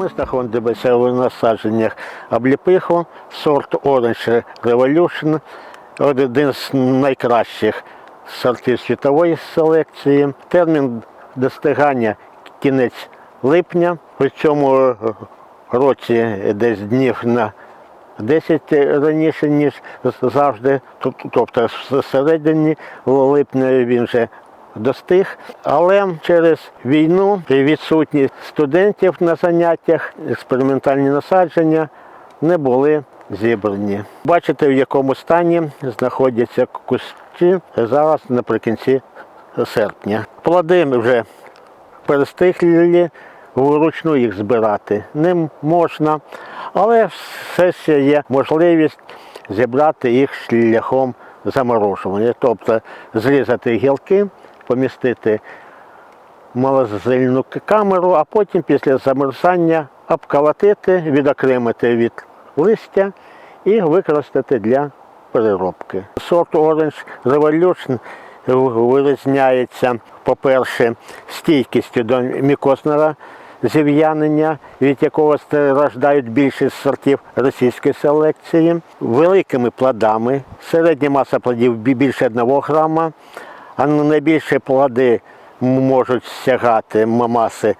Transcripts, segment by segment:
Ми знаходимося у насадженнях обліпиху, сорт Orange Revolution, один з найкращих сортів світової селекції. Термін достигання кінець липня. У цьому році десь днів на 10 раніше, ніж завжди, тобто в середині липня він вже достиг. Але через війну і відсутність студентів на заняттях експериментальні насадження не були зібрані. Бачите, в якому стані знаходяться кущі зараз наприкінці серпня. Плоди вже перестиглі, вручну їх збирати не можна, але все ще є можливість зібрати їх шляхом заморожування, тобто зрізати гілки, помістити малозильну камеру, а потім після замерзання обколотити, відокремити від листя і використати для переробки. Сорт Orange Revolution вирізняється, по-перше, стійкістю до мікозного зів'янення, від якого страждають більшість сортів російської селекції, великими плодами. Середня маса плодів більше 1 грама, а найбільші плоди можуть сягати м- маси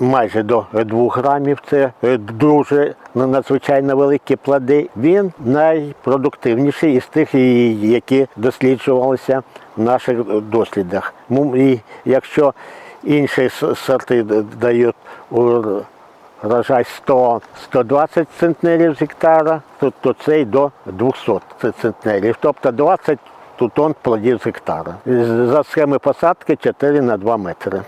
майже до 2 грамів. Це е, дуже надзвичайно великі плоди. Він найпродуктивніший із тих, які досліджувалися в наших дослідах. І якщо інші сорти дають урожай 100-120 центнерів з гектара, то цей до 200 центнерів, тобто 20 тонн плодів з гектара. За схеми посадки 4 на 2 метри.